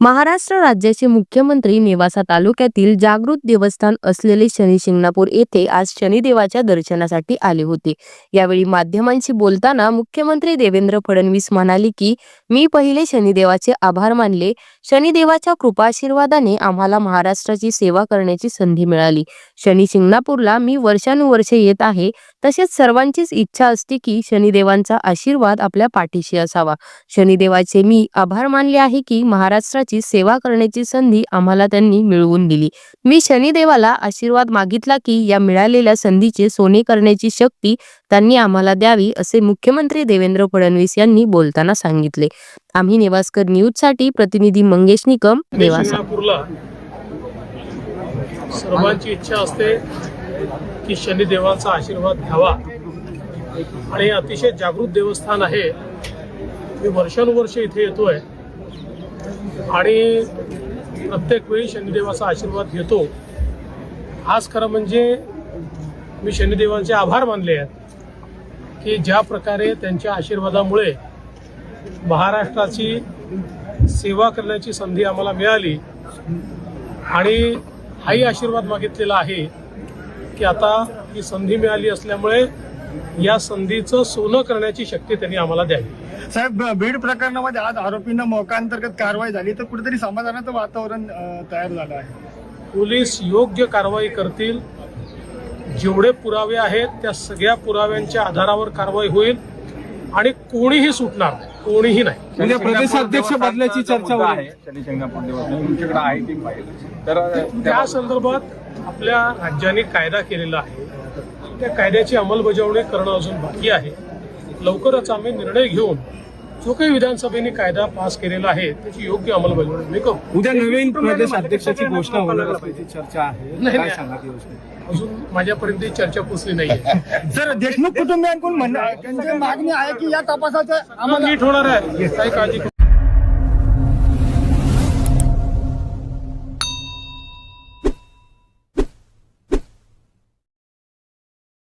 महाराष्ट्र राज्याचे मुख्यमंत्री नेवासा तालुक्यातील जागृत देवस्थान असलेले शनी शिंगणापूर येथे आज शनिदेवाच्या दर्शनासाठी आले होते. यावेळी माध्यमांशी बोलताना मुख्यमंत्री देवेंद्र फडणवीस म्हणाले की मी पहिले शनिदेवाचे आभार मानले. शनिदेवाच्या कृपाशीर्वादाने आम्हाला महाराष्ट्राची सेवा करण्याची संधी मिळाली. शनी शिंगणापूरला मी वर्षानुवर्षे येत आहे. तसेच सर्वांचीच इच्छा असते की शनिदेवांचा आशीर्वाद आपल्या पाठीशी असावा. शनिदेवाचे मी आभार मानले आहे की महाराष्ट्राची सेवा करण्याची संधी आम्हाला त्यांनी मिळवून दिली. मी शनिदेवाला आशीर्वाद मागितला की या मिळालेल्या संधीचे सोने करण्याची शक्ती त्यांनी आम्हाला द्यावी असे मुख्यमंत्री देवेंद्र फडणवीस यांनी बोलताना सांगितले. आम्ही नेवास्कर न्यूजसाठी प्रतिनिधी मंगेश निकम नेवासा शिंगणापूरला सर्वांची इच्छा असते की शनिदेवाचा आशीर्वाद घ्यावा. आणि अतिशय जागृत देवस्थान आहे. मी वर्षानुवर्ष इथे येतोय. आणि प्रत्येक वेळी शनिदेवाचा आशीर्वाद घेतो. आज खरं म्हणजे मी शनिदेवांचे आभार मानले आहेत की ज्या प्रकारे त्यांच्या आशीर्वादामुळे महाराष्ट्राची सेवा करण्याची संधी आम्हाला मिळाली. आणि हाही आशीर्वाद मागितलेला आहे की आता ही संधी मिळाली असल्यामुळे या संधीचं सोनं करण्याची शक्ती त्यांनी आम्हाला द्यावी. साहेब बीड प्रकरणामध्ये आज आरोपींना मोकांतर्गत कारवाई झाली तर कुठेतरी समाधानाचं वातावरण तयार झालं आहे. पोलीस योग्य कारवाई करतील. जेवढे पुरावे आहेत त्या सगळ्या पुराव्यांच्या आधारावर कारवाई होईल. आणि कोणीही सुटणार नाही कोणीही नाही. म्हणजे प्रदेशाध्यक्ष बदलाची चर्चा. आहे तुमच्याकडे आहे तर त्या संदर्भात आपल्या राज्याने कायदा केलेला आहे. त्या कायद्याची अंमलबजावणी करणं अजून बाकी आहे. लवकरच आम्ही निर्णय घेऊन जो काही विधानसभेने कायदा पास केलेला आहे त्याची योग्य अंमलबजावणी करू. उद्या नवीन प्रदेश अध्यक्षाची घोषणा होणार असल्याची चर्चा आहे. अजून माझ्यापर्यंत ही चर्चा पोचली नाहीये. सर देशमुख कुटुंबियांकडून त्यांची मागणी आहे की या तपासाचं आम्हाला नीट होणार आहे. काही काळजी